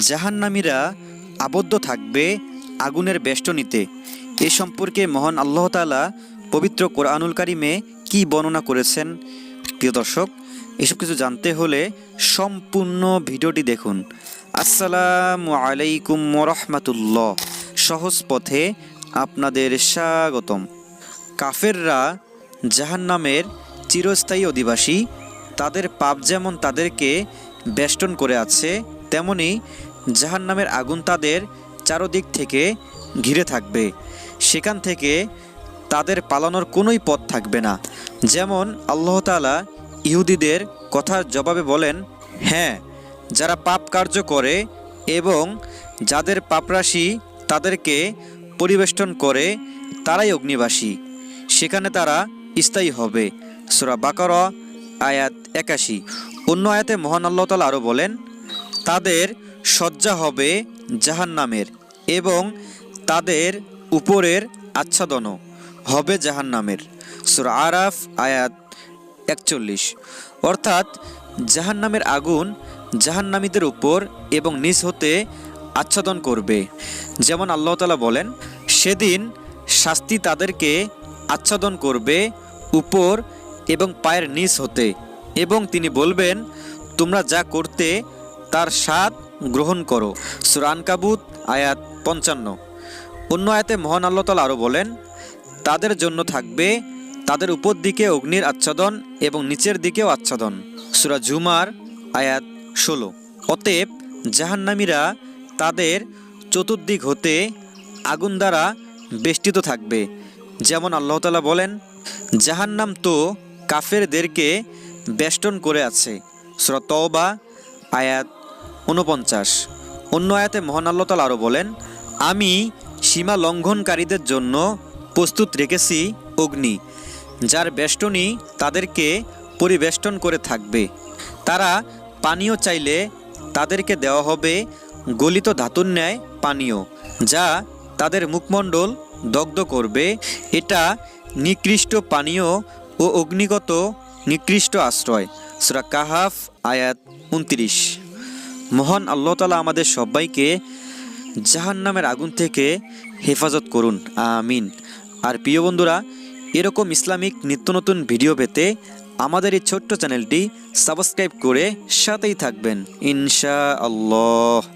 জাহান্নামীরা আবদ্ধ থাকবে আগুনের বেষ্টনীতে। এ সম্পর্কে মহান আল্লাহ তাআলা পবিত্র কোরআনুল কারিমে কি বর্ণনা করেছেন? প্রিয় দর্শক, এসব কিছু জানতে হলে সম্পূর্ণ ভিডিওটি দেখুন। আসসালামু আলাইকুম রহমাতুল্লাহ সহজ পথে আপনাদের স্বাগতম। কাফেররা জাহান্নামের চিরস্থায়ী অধিবাসী, তাদের পাপ যেমন তাদেরকে বেষ্টন করে আছে তেমনি জাহান্নামের আগুন তাদের চারদিক থেকে ঘিরে থাকবে। সেখান থেকে তাদের পালানোর কোনোই পথ থাকবে না। যেমন আল্লাহ তাআলা ইহুদিদের কথার জবাবে বলেন হ্যাঁ যারা পাপ কার্য করে এবং যাদের পাপরাশি তাদেরকে পরিবেষ্টন করে, তারাই অগ্নিবাসী। সেখানে তারা স্থায়ী হবে। সুরা বাকর, আয়াত একাশি। অন্য আয়াতে মহান আল্লাহ তালা আরও বলেন তাদের শয্যা হবে জাহান্নামের এবং তাদের উপরের আচ্ছাদনও হবে জাহান্নামের। সুরা আরাফ, আয়াত একচল্লিশ। অর্থাৎ জাহান্নামের আগুন জাহান্নামীদের উপর এবং নিজ হতে আচ্ছাদন করবে। যেমন আল্লাহ তালা বলেন, সেদিন শাস্তি তাদেরকে আচ্ছাদন করবে উপর এবং পায়ের নিচ হতে। এবং তিনি বলবেন, তোমরা যা করতে তার স্বাদ গ্রহণ করো। সুরান কাবুত আয়াত পঞ্চান্ন। অন্য আয়াতে মহান আল্লাহ তালা আরও বলেন, তাদের জন্য থাকবে তাদের উপর দিকে অগ্নির আচ্ছাদন এবং নিচের দিকেও আচ্ছাদন। সুরা ঝুমার আয়াত ষোলো। অতএব জাহান্নামীরা তাদের চতুর্দিক হতে আগুন দ্বারা বেষ্টিত থাকবে। যেমন আল্লাহ তালা বলেন, জাহান্নাম তো কাফেরদেরকে বেষ্টন করে আছে। সুরা তওবা, আয়াত উনপঞ্চাশ অন্য আয়াতে মহান আল্লাহ আরও বলেন, আমি সীমা লঙ্ঘনকারীদের জন্য প্রস্তুত রেখেছি অগ্নি, যার বেষ্টনী তাদেরকে পরিবেষ্টন করে থাকবে। তারা পানীয় চাইলে তাদেরকে দেওয়া হবে গলিত ধাতুর ন্যায় পানীয়, যা তাদের মুখমণ্ডল দগ্ধ করবে। এটা নিকৃষ্ট পানীয় ও অগ্নিগত নিকৃষ্ট আশ্রয়। সুরা কাহাফ, আয়াত উনত্রিশ। মহান আল্লাহ তালা আমাদের সবাইকে জাহান নামের আগুন থেকে হেফাজত করুন। আমিন। আর প্রিয় বন্ধুরা, এরকম ইসলামিক নিত্য নতুন ভিডিও পেতে আমাদের এই ছোট্ট চ্যানেলটি সাবস্ক্রাইব করে সাথেই থাকবেন। ইনশা আল্লাহ